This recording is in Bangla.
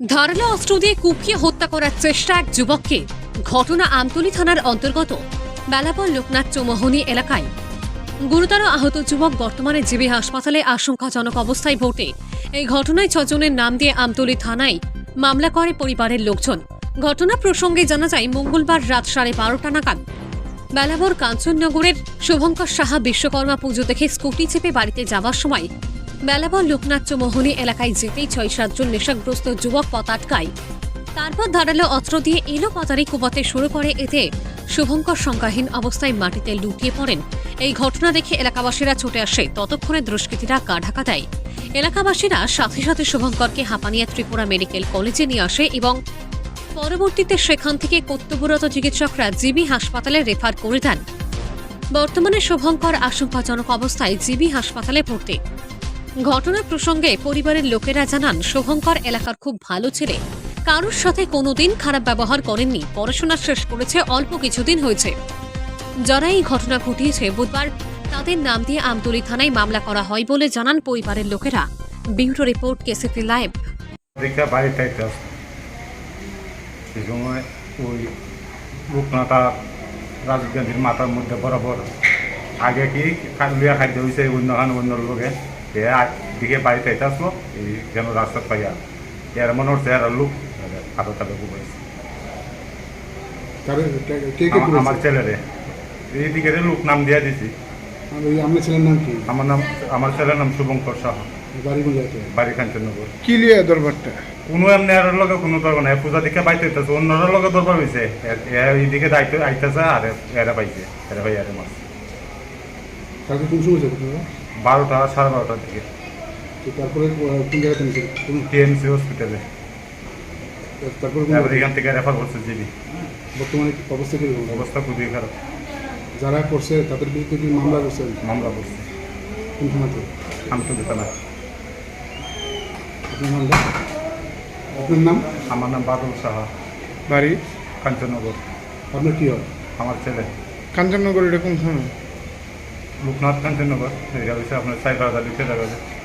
ধারালো অস্ত্র দিয়ে কুপিয়ে হত্যা করার চেষ্টা এক যুবককে। ঘটনা আমতলী থানার অন্তর্গত বেলাপল লোকনাথ চৌমোহনী এলাকায়। গুরুতর আহত যুবক বর্তমানে জিবি হাসপাতালে আশঙ্কাজনক অবস্থায় ভোটে। এই ঘটনায় ছজনের নাম দিয়ে আমতলী থানায় মামলা করে পরিবারের লোকজন। ঘটনা প্রসঙ্গে জানা যায়, মঙ্গলবার রাত সাড়ে বারোটা নাগাদ বেলাবর কাঞ্চননগরের শুভঙ্কর সাহা বিশ্বকর্মা পুজো দেখে স্কুটি চেপে বাড়িতে যাওয়ার সময় বেলাবর লোকনাথ মোহনী এলাকায় যেতেই ছয় সাতজন নেশাগ্রস্ত যুবক পথ আটকায়। তারপর ধারালো অস্ত্র দিয়ে এলো পাতারি কুবাতে শুরু করে এতে শুভঙ্কর সংজ্ঞাহীন অবস্থায় মাটিতে লুটিয়ে পড়েন। এই ঘটনা দেখে এলাকাবাসীরা ছুটে আসে। ততক্ষণে দুষ্কৃতীরা গা ঢাকা দেয়। এলাকাবাসীরা সাথে সাথে শুভঙ্করকে হাঁপানিয়া ত্রিপুরা মেডিকেল কলেজে নিয়ে আসে এবং পরবর্তীতে সেখান থেকে কর্তব্যরত চিকিৎসকরা জিবি হাসপাতালে রেফার করে দেন। বর্তমানে শুভঙ্কর আশঙ্কাজনক অবস্থায় জিবি হাসপাতালে ভর্তি। ঘটনা প্রসঙ্গে পরিবারের লোকেরা জানান, শুভঙ্কর এলাকার খুব ভালো ছেলে। কারোর সাথে কোনোদিন খারাপ ব্যবহার করেননি। পড়াশোনা শেষ করেছে, অল্প কিছুদিন হয়েছে। যারা এই ঘটনা ঘটিয়েছে, বুধবার তাদের নাম দিয়ে আমতলী থানায় মামলা করা হয় বলে জানান পরিবারের লোকেরা। Bureau report KCP live. ওই লোকনাথা রাজীব গান্ধীর মাথার মধ্যে বরাবর আগে কি লিয়া খাদ্য হয়েছে অন্য খান অন্য লোকে। আ- দিকে বাড়িতে আইতে আসলো এই যেন রাস্তা পাইয়া এর মনে হচ্ছে আর লোক হাতে তাতে ঘুমাইছে আমার ছেলেরে। এইদিকে লোক নাম দিয়ে দিছি। আর ওই ছেলের নাম কি? আমার নাম আমার ছেলের নাম শুভঙ্কর সাহা। বাড়ি কোন জায়গাতে বাড়ি কাঞ্চননগর। কি লিয়ে দরবারটা? কোনো এমনি আর লগে কোনো দরকার নাই। পূজা দিকে পাইতে হইতেছে অন্যরা লগে দরকার হয়েছে এইদিকে দায়িত্ব আইতেছে আর এরা পাইছে এরা ভাই আরে মাছ। কালকে কোন সময় যাবে তোমরা? বারোটা সাড়ে বারোটার দিকে তারপরে কোন জায়গাতে নিয়েছে টিএমসি হসপিটালে তারপরে কোন তারপরে এখান থেকে রেফার করছে জিবি বর্তমানে কি অবস্থা কীরকম অবস্থা খুবই খারাপ। যারা করছে তাদের বিরুদ্ধে কি মামলা করছেন মামলা করছে। কোন থানাতে আমি তো দিতে না আপনার আপনার নাম? আমার নাম বাদল সাহা। বাড়ি? কাঞ্চননগর। আপনার কি হয়? আমার ছেলে। কাঞ্চননগর এরকম থানা? লোকনাথ কাঞ্চননগর এটা হচ্ছে আপনার সাইবার আদালত